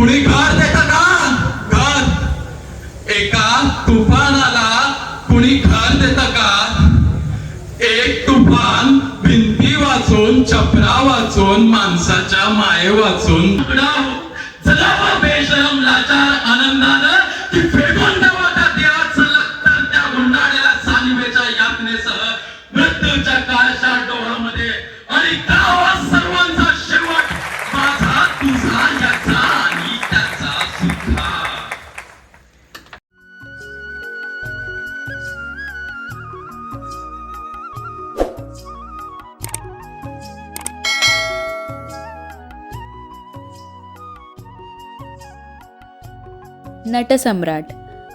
कुणी घर देता का घर एका तुफानाला कुणी घर देता का एक तुफान भिंती वाचून छपरा वाचून माणसाच्या माये वाचून. नटसम्राट.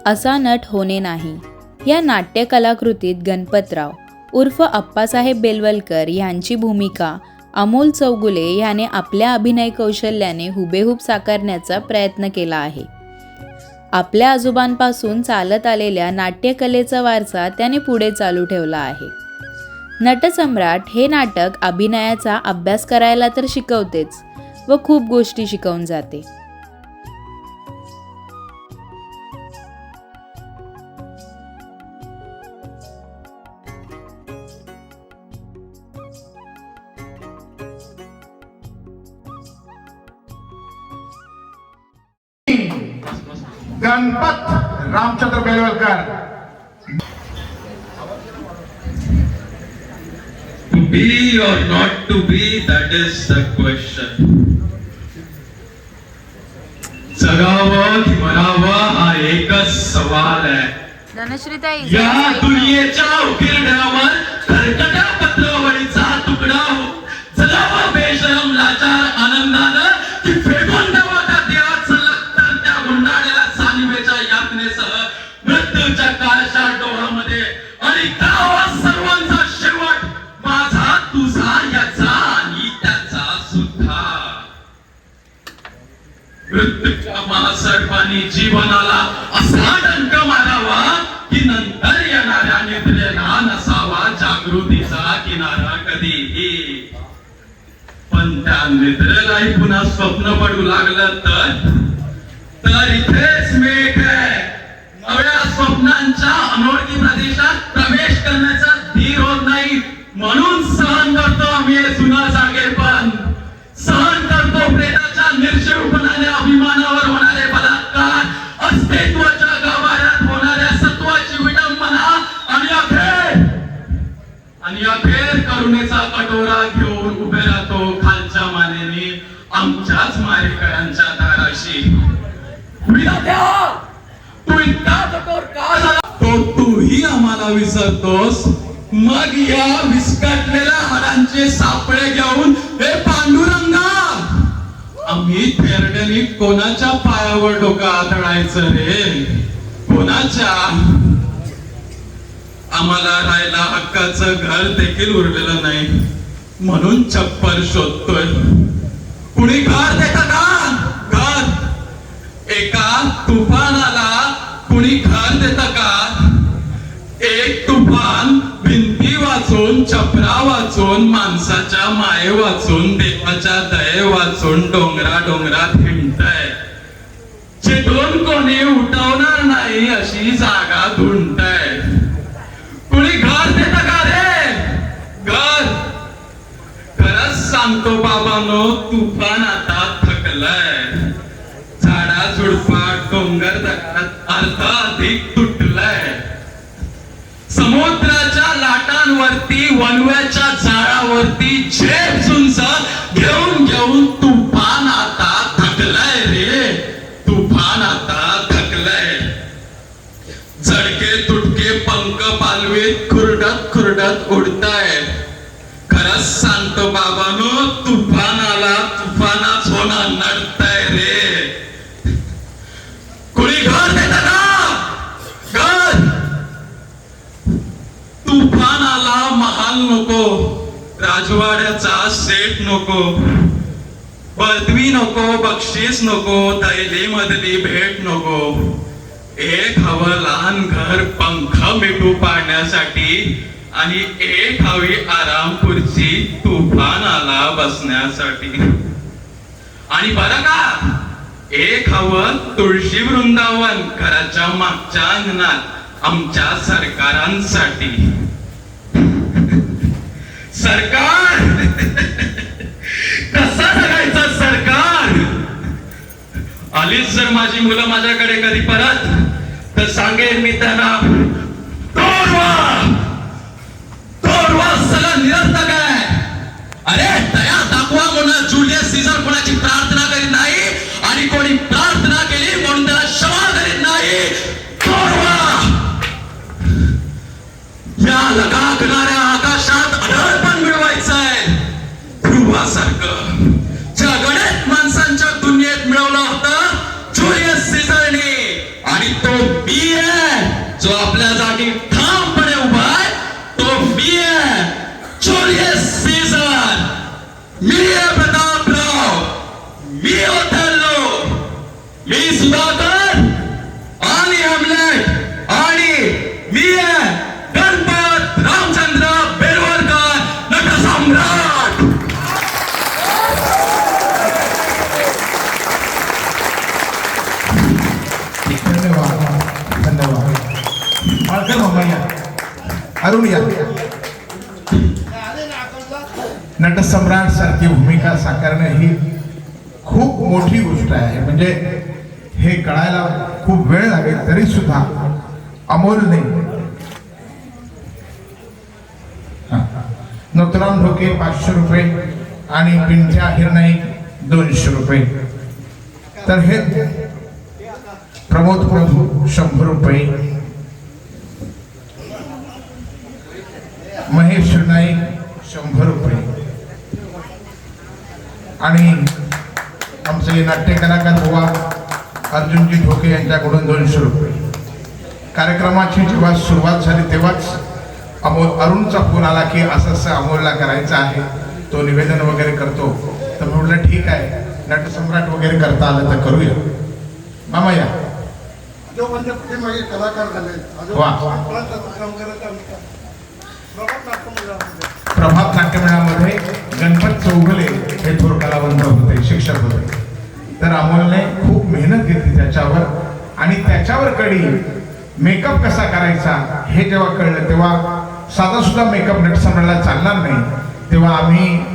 असा नट होणे नाही. या नाट्य कलाकृतीत गणपतराव उर्फ अप्पासाहेब बेलवलकर यांची भूमिका अमोल चौगुले याने आपल्या अभिनय कौशल्याने हुबेहूब साकारण्याचा प्रयत्न केला आहे. आपल्या आजोबांपासून चालत आलेल्या नाट्यकलेचा वारसा त्याने पुढे चालू ठेवला आहे. नटसम्राट हे नाटक अभिनयाचा अभ्यास करायला तर शिकवतेच व खूप गोष्टी शिकवून जाते. Ganpat Ramchandra Belwalkar. To be or not to be, that is the question. जगावं की मरावं हा एकच सवाल आहे या दुनियेच्या पण त्या निद्रेलाही पुन्हा स्वप्न पडू लागलं तर? तर इथेच मेघ आहे नव्या स्वप्नांच्या अनोळखी प्रदेशात प्रवेश करण्याचा धीर होत नाही. म्हणून सहन करतो आम्ही हे जुना जागा. आमच्याच मारेकऱ्यांच्या दाराशी. तू इतका कठोर का झाला? तो तूही आम्हाला विसरतोस. मग या विस्कटलेल्या हाडांचे सापळे घेऊन हे पांडुरंगा! आम्ही थेरड्यानी कोणाच्या पायावर डोकं आदळायचं रे? कोणाच्या? आम्हाला राहायला हक्काचं घर देखील उरलेलं नाही. म्हणून छप्पर शोधतोय. कुणी घर देता का घर एका तुफानाला कुणी घर देता का? एक तुफान भिंती वाचून छपरा वाचून माणसाच्या माये वाचून देवाच्या दये वाचून डोंगरा डोंगरात हिंडतय. चिडून कोणी उठवणार नाही अशी जागा धुंडतय. कुणी घर देत का रे घर खरंच सांगतो बाबानो तुफान आता थकलंय. झाडा झुडपात डोंगर दगडात अर्ध अधिक तुटलंय. समुद्राच्या लाटांवरती वनव्याच्या झाडावरती झेप झुंज घेऊन घेऊन तुफान आता थकलंय रे. तुफान आता थकलंय. झडके तुटके पंख पालवीत खुरडत खुरडत उडताय खरंच सांगतो बा तुफानाला तुफानाच होणार नडताय रे कुणी घर देत का घर तुफानाला महाल नको राजवाड्याचा सेट नको पदवी नको बक्षीस नको दैली मधली भेट नको. एक हवं लहान घर पंख मिठू पाडण्यासाठी आणि एक हवी आराम खुर्ची तुफानाला बसण्यासाठी. आणि बरं का एक हवं तुळशी वृंदावन घराच्या मागच्या अंगणात आमच्या सरकारांसाठी. सरकार! कसा जगायचा सरकार? आलीच जर माझी मुलं माझ्याकडे कधी परत तर सांगेन मी त्यांना तोडवा! तोडवा सगळं निरर्थक आहे. अरे दया दाखवा म्हणून जुलियस सीझर कोणाची प्रार्थना करीत नाही आणि कोणी प्रार्थना केली म्हणून त्याला क्षमा करीत नाही. तोडवा! या लगाकणाऱ्या मी ओथेल्लो मी सुधाकर आणि हॅमलेट आणि मी आहे गणपत रामचंद्र बेलवलकर नटसम्राट धन्यवाद धन्यवाद. अरुण या नटसम्राट सारखी भूमिका साकारणे ही खूप मोठी गोष्ट आहे. म्हणजे हे कळायला खूप वेळ लागेल तरी सुद्धा अमोलने हा. नथुराम ढोके पाचशे रुपये आणि पिंठ्या हिरणाई दोनशे रुपये. तर हे प्रमोद प्रभू शंभर रुपये. महेश नाईक शंभर रुपये. आणि आमचे नाट्य कलाकार बुवा अर्जुनजी ढोके यांच्याकडून दोनशे रुपये. कार्यक्रमाची जेव्हा सुरुवात झाली तेव्हाच अमोल अरुणचा फोन आला की असं असं अमोलला करायचं आहे तो निवेदन वगैरे करतो. तर म्हटलं ठीक आहे नटसम्राट वगैरे करता आलं तर करूया. मामा या. जो म्हणजे प्रभात नाट्यमेळामध्ये गणपत चौगुले हे थोर कलावंत होते शिक्षक होते. तर अमोलने खूप मेहनत घेतली त्याच्यावर. आणि त्याच्यावर कडी मेकअप कसा करायचा हे जेव्हा कळलं तेव्हा साधा सुद्धा मेकअप नटसम्राला चालणार नाही. तेव्हा आम्ही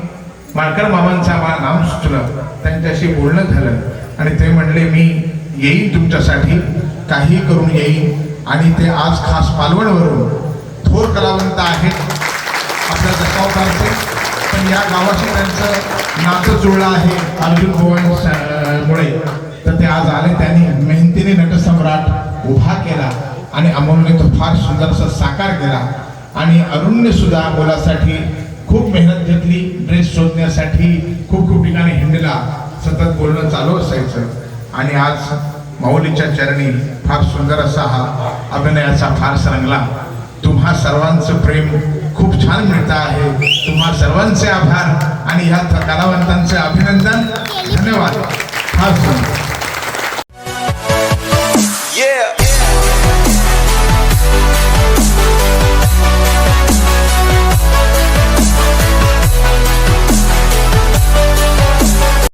माळकर मामांचं आम्हाला नाम सुचलं. त्यांच्याशी बोलणं झालं. आणि ते म्हणले मी येईन तुमच्यासाठी काही करून येईन. आणि ते आज खास पालवणवरून थोर कलावंत आहेत. आपल्या दशावतारचे पण या गावाशी त्यांचं नातं जुळलं आहे. अर्जुन भुवन मुळे. तर ते आज आले त्यांनी मेहनतीने नटसम्राट उभा केला आणि अमोलने तो फार सुंदर असा साकार केला. आणि अरुणने सुद्धा मुलासाठी खूप मेहनत घेतली ड्रेस शोधण्यासाठी खूप खूप ठिकाणी हिंडला. सतत बोलणं चालू असायचं. आणि आज माऊलीच्या चरणी फार सुंदर असा हा अभिनयाचा फार रंगला. तुम्हा सर्वांचं प्रेम खूप छान मिळत आहे. तुम्हा सर्वांचे आभार आणि ह्या कलावंतांचे अभिनंदन. धन्यवाद. हा सुंदर.